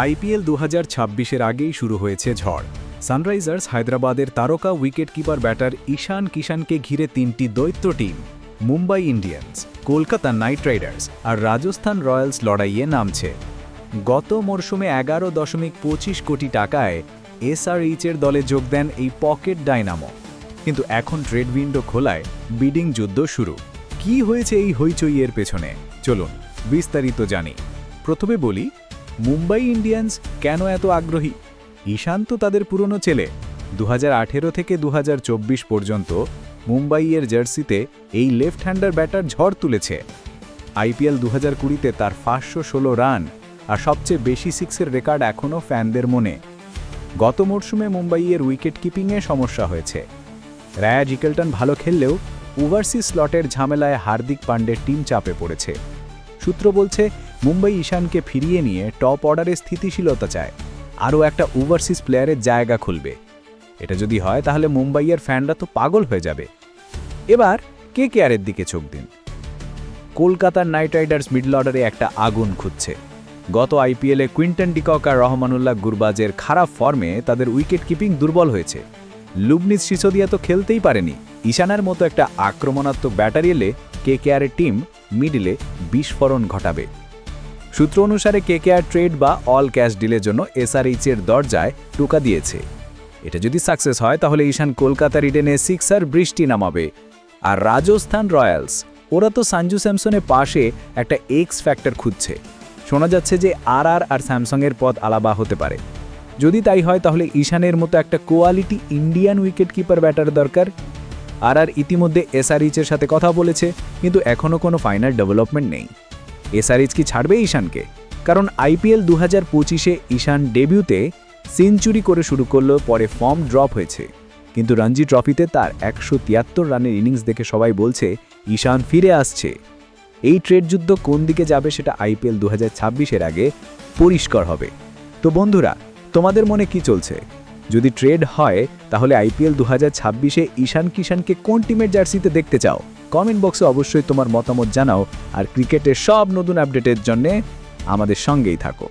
IPL দু হাজার আগেই শুরু হয়েছে ঝড়। সানরাইজার্স হায়দ্রাবাদের তারকা উইকেটকিপার ব্যাটার ঈশান কিষানকে ঘিরে তিনটি দৈত্য team, Mumbai Indians, Kolkata Knight Riders আর রাজস্থান রয়্যালস লড়াইয়ে নামছে। গত মরশুমে এগারো দশমিক পঁচিশ কোটি টাকায় এসআরইচের দলে যোগ দেন এই পকেট ডাইনামো কিন্তু এখন ট্রেড উইন্ডো খোলায় বিডিং যুদ্ধ শুরু। কি হয়েছে এই হইচইয়ের পেছনে? চলুন বিস্তারিত জানি। প্রথমে বলি মুম্বাই ইন্ডিয়ান্স কেন এত আগ্রহী? ঈশান্ত তাদের পুরনো ছেলে। দু হাজার আঠেরো থেকে দু হাজার চব্বিশ পর্যন্ত মুম্বাইয়ের জার্সিতে এই লেফট হ্যান্ডার ব্যাটার ঝড় তুলেছে। আইপিএল দু হাজার কুড়িতে তার পাঁচশো ষোলো রান আর সবচেয়ে বেশি সিক্সের রেকর্ড এখনও ফ্যানদের মনে। গত মরশুমে মুম্বাইয়ের উইকেট কিপিংয়ে সমস্যা হয়েছে। রায়া জিকেলটন ভালো খেললেও ওভারসিজ স্লটের ঝামেলায় হার্দিক পান্ডের টিম চাপে পড়েছে। সূত্র বলছে মুম্বাই ঈশানকে ফিরিয়ে নিয়ে টপ অর্ডারে স্থিতিশীলতা চায়। আরও একটা ওভারসিজ প্লেয়ারের জায়গা খুলবে। এটা যদি হয়, তাহলে মুম্বাইয়ের ফ্যানরা তো পাগল হয়ে যাবে। এবার কে কেয়ারের দিকে চোখ দিন। কলকাতার নাইট রাইডার্স মিডল অর্ডারে একটা আগুন খুঁজছে। গত আইপিএলে কুইন্টন ডিকক আর রহমানুল্লাহ গুরবাজের খারাপ ফর্মে তাদের উইকেট কিপিং দুর্বল হয়েছে। লুবনিস সিসোদিয়া তো খেলতেই পারেনি। ঈশানার মতো একটা আক্রমণাত্মক ব্যাটারি এলে কে কেয়ারের টিম মিডলে বিস্ফোরণ ঘটাবে। সূত্র অনুসারে কেকেআর ট্রেড বা অল ক্যাশ ডিলের জন্য এসআরএইচের দরজায় টোকা দিয়েছে। এটা যদি সাকসেস হয়, তাহলে ঈশান কলকাতার রিডেনে সিক্সার বৃষ্টি নামাবে। আর রাজস্থান রয়্যালস, ওরা তো সঞ্জু স্যামসনের পাশে একটা এক্স ফ্যাক্টর খুঁজছে। শোনা যাচ্ছে যে আর আর আর স্যামসংয়ের পথ আলাবা হতে পারে। যদি তাই হয়, তাহলে ঈশানের মতো একটা quality Indian wicket keeper batter দরকার। আর আর ইতিমধ্যে এসআরইচের সাথে কথা বলেছে, কিন্তু এখনও কোনো ফাইনাল ডেভেলপমেন্ট নেই। এসআরএইচ কি ছাড়বে ঈশানকে? কারণ আইপিএল দু হাজার পঁচিশে ঈশান ডেবিউতে সেঞ্চুরি করে শুরু করলেও পরে ফর্ম ড্রপ হয়েছে। কিন্তু রঞ্জি ট্রফিতে তার একশো তিয়াত্তর রানের ইনিংস দেখে সবাই বলছে, ঈশান ফিরে আসছে। এই ট্রেড যুদ্ধ কোন দিকে যাবে সেটা আইপিএল দু হাজার আগে পরিষ্কার হবে। তো বন্ধুরা, তোমাদের মনে কি চলছে? যদি ট্রেড হয়, তাহলে আইপিএল দু হাজার ছাব্বিশে ঈশান কিষানকে কোন টিমের জার্সিতে দেখতে চাও? কমেন্ট বক্সে অবশ্যই তোমার মতামত জানাও আর ক্রিকেটের সব নতুন আপডেটের জন্যে আমাদের সঙ্গেই থাকো।